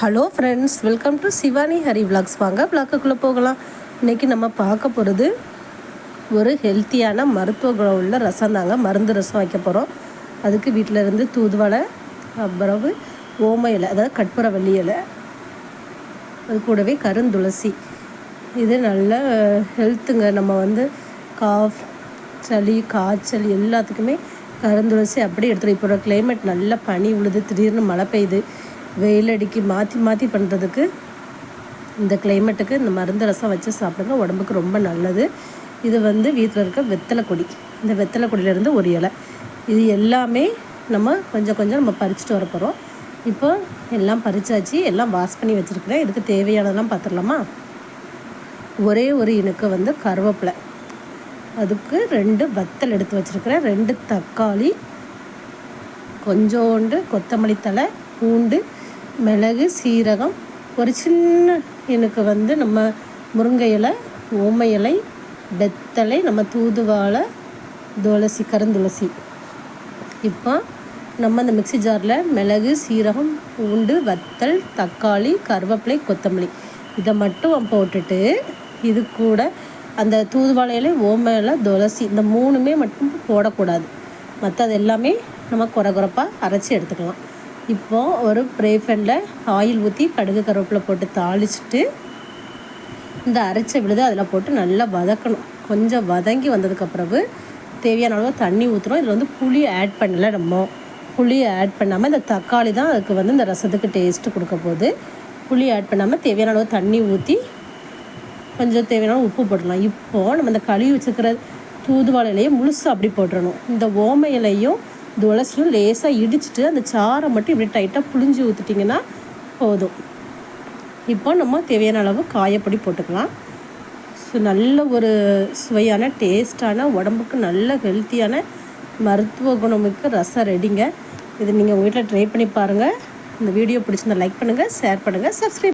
Hello friends welcome to Shivani Hari vlogs வாங்க விளாக்குக்குள்ளே போகலாம். இன்றைக்கி நம்ம பார்க்க போகிறது ஒரு ஹெல்த்தியான மருத்துவ குணம் உள்ள ரசம் தாங்க. மருந்து ரசம் வைக்க போகிறோம் அதுக்கு வீட்டில் இருந்து தூதுவளை அப்புறவு ஓம இலை அதாவது கற்பூரவள்ளி இலை அது கூடவே கருந்துளசி இது நல்ல ஹெல்த்துங்க நம்ம வந்து காஃப் சளி காய்ச்சல் எல்லாத்துக்குமே கருந்துளசி அப்படியே எடுத்துகிட்டு இப்போ கிளைமேட் நல்லா பனி உழுது திடீர்னு மழை பெய்யுது. வெயில் அடிக்கி மாற்றி மாற்றி பண்ணுறதுக்கு இந்த கிளைமேட்டுக்கு இந்த மருந்து ரசம் வச்சு சாப்பிடுங்க. உடம்புக்கு ரொம்ப நல்லது. இது வந்து வீட்டில் இருக்க வெத்தலை கொடி. இந்த வெத்தலை கொடியிலேருந்து ஒரு இலை. இது எல்லாமே நம்ம கொஞ்சம் கொஞ்சம் நம்ம பறிச்சுட்டு வர போகிறோம் இப்போ எல்லாம் பறிச்சாச்சு. எல்லாம் வாஷ் பண்ணி வச்சுருக்கிறேன். இதுக்கு தேவையானதெல்லாம் பார்த்துடலாமா ஒரே ஒரு இனுக்கு வந்து கருவேப்பிலை. அதுக்கு ரெண்டு வத்தல் எடுத்து வச்சுருக்கிறேன். ரெண்டு தக்காளி கொஞ்சோண்டு கொத்தமல்லி தலை பூண்டு மிளகு சீரகம் ஒரு சின்ன எனக்கு வந்து நம்ம முருங்கை இலை ஓமை இலை வெத்தலை நம்ம தூதுவாழை துளசி கருந்துளசி. இப்போ நம்ம அந்த மிக்சி ஜாரில் மிளகு சீரகம் பூண்டு வத்தல் தக்காளி கருவேப்பிலை கொத்தமல்லி. இதை மட்டும் போட்டுட்டு இது கூட அந்த தூதுவாழை இலை இலை துளசி இந்த மூணுமே மட்டும் போடக்கூடாது. மற்றது எல்லாமே நம்ம குறை குறைப்பாக அரைச்சி எடுத்துக்கலாம். இப்போது ஒரு ப்ரே ஃபேனில் ஆயில் ஊற்றி கடுகு கருவேப்பிலை போட்டு தாளிச்சிட்டு இந்த அரைச்ச விழுது அதில் போட்டு நல்லா வதக்கணும். கொஞ்சம் வதங்கி வந்ததுக்கப்புறவு தேவையான அளவு தண்ணி ஊற்றுறோம் இதில் வந்து புளி ஆட் பண்ணலை நம்ம. புளியை ஆட் பண்ணாமல் இந்த தக்காளி தான் அதுக்கு வந்து இந்த ரசத்துக்கு டேஸ்ட்டு கொடுக்க போகுது. புளி ஆட் பண்ணாமல் தேவையான அளவு தண்ணி ஊற்றி கொஞ்சம் தேவையான உப்பு போட்டுடலாம். இப்போது நம்ம இந்த கழுவி வச்சுக்கிற தூதுவாழை இலையை முழுசாக அப்படி போட்டுடணும் இந்த ஓம இலையும் துளசியும் லேசாக இடிச்சிட்டு அந்த சாரை மட்டும் இப்படி டைட்டாக புளிஞ்சு ஊற்றிட்டிங்கன்னா போதும். இப்போ நம்ம தேவையான அளவு காயப்பொடி போட்டுக்கலாம். ஸோ நல்ல ஒரு சுவையான டேஸ்டான உடம்புக்கு நல்ல ஹெல்த்தியான மருத்துவ குணமிக்க ரசம் ரெடிங்க. இது நீங்கள் உங்கள் வீட்டில் ட்ரை பண்ணி பாருங்கள் இந்த வீடியோ பிடிச்சிருந்தா லைக் பண்ணுங்கள் ஷேர் பண்ணுங்கள் சப்ஸ்கிரைப்